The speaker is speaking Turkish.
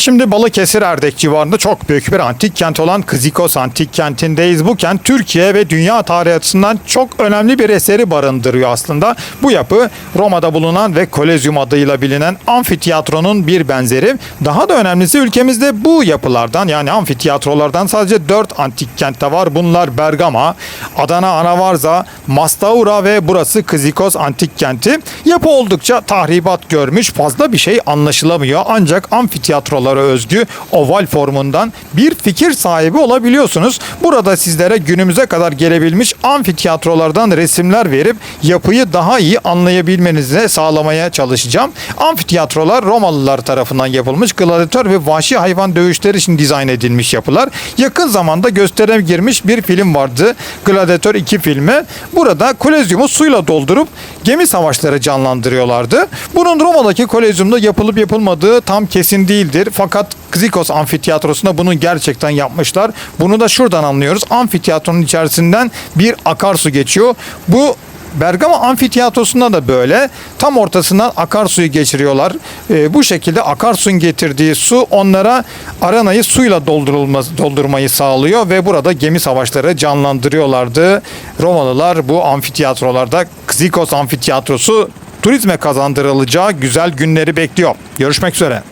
Şimdi Balıkesir Erdek civarında çok büyük bir antik kent olan Kızikos Antik Kenti'ndeyiz. Bu kent Türkiye ve dünya tarihi açısından çok önemli bir eseri barındırıyor aslında. Bu yapı Roma'da bulunan ve Kolezyum adıyla bilinen amfiteyatronun bir benzeri. Daha da önemlisi ülkemizde bu yapılardan yani amfiteyatrolardan sadece 4 antik kentte var. Bunlar Bergama, Adana Anavarza, Mastaura ve burası Kızikos Antik Kenti. Yapı oldukça tahribat görmüş. Fazla bir şey anlaşılamıyor. Ancak amfiteyatrolara özgü oval formundan bir fikir sahibi olabiliyorsunuz. Burada sizlere günümüze kadar gelebilmiş amfiteyatrolardan resimler verip yapıyı daha iyi anlayabilmenizi sağlamaya çalışacağım. Amfiteyatrolar Romalılar tarafından yapılmış gladyatör ve vahşi hayvan dövüşleri için dizayn edilmiş yapılar. Yakın zamanda gösterime girmiş bir film vardı. Gladiator 2 filmi. Burada kolezyumu suyla doldurup gemi savaşları canlandırıyorlardı. Bunun Roma'daki kolezyumda yapılıp yapılmadığı tam kesin değildir. Fakat Kızikos Amfiteyatrosu'nda bunu gerçekten yapmışlar. Bunu da şuradan anlıyoruz. Amfiteyatronun içerisinden bir akarsu geçiyor. Bu Bergama Amfiteyatrosu'nda da böyle. Tam ortasından akarsuyu geçiriyorlar. Ee, bu şekilde akarsunun getirdiği su onlara arenayı suyla doldurmayı sağlıyor ve burada gemi savaşları canlandırıyorlardı. Romalılar bu amfiteyatrolarda Kızikos Amfiteyatrosu turizme kazandırılacağı güzel günleri bekliyor. Görüşmek üzere.